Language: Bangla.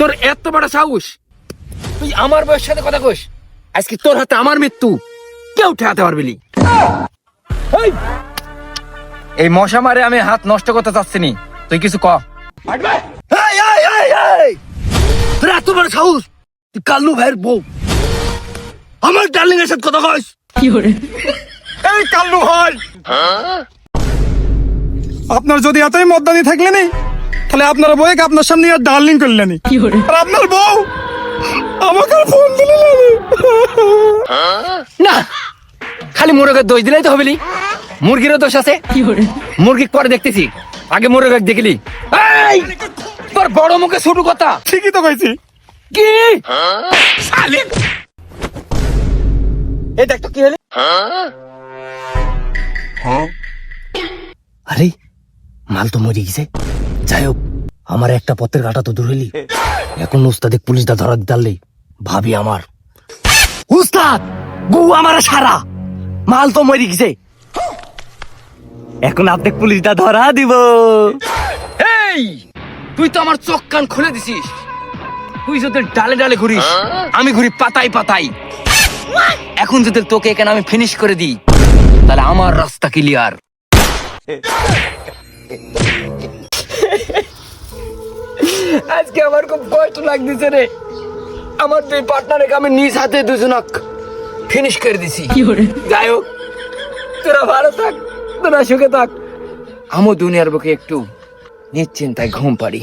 বড় সাহস? তুই আমার বয়সের সাথে কথা কইস? আজকে তোর হাতে আমার মৃত্যু। কেউ ঠেকাতে পারবি নি। এই, এই মশা মারে আমি হাত নষ্ট করতে চাচ্ছি নি। তুই কিছু ক। এই, এই, এই, এই! তোর এত বড় সাহস? তুই কাল্লু ভাইয়ের বউ। আমার ডার্লিং এর সাথে কথা কইস। এই কাল্লু ভাই! আপনার যদি এতই মদ্দানি থাকলে নেই তাহলে আপনার বউকে আপনার সামনে আর ডার্লিং করলেনি আর আপনার বউ আমাকে ফোন দিলে না খালি মুরগের দোষ দিলেই তো হবে নি মুরগিরও দোষ আছে। মুরগি পরে দেখতেছি। আগে মুরগের দেখলি। এই তোর বড় মুখে ছোট কথা। ঠিকই তো কইছি। কি? এই দেখ তো কি হলো? আরে মাল তো মরে গেছে। যাই হোক আমার একটা পথের কাটা তো দূর হইলি। এখন উস্তাদে পুলিশটা ধরা দিতারলি ভাবি আমার। উস্তাদ গু আমার সারা। মাল তো মরে গেছে। এখন আপনি পুলিশটা ধরা দিব। এই, তুই তো আমার চোখ কান খুলে দিছিস। তুই যদি ডালে ডালে ঘুরিস, আমি ঘুরি পাতাই পাতাই এখন যদি তোকে এখানে আমি ফিনিশ করে দিই, তাহলে আমার রাস্তা ক্লিয়ার আজকে আমার খুব কষ্ট লাগতেছে রে। আমার দুই পার্টনারকে আমি নিজ হাতে দুজনক ফিনিশ করে দিছি। যাই হোক তোরা ভালো থাক তোরা সুখে থাক। আমও দুনিয়ার বুকে একটু নিশ্চিন্তায় ঘুম পাড়ি।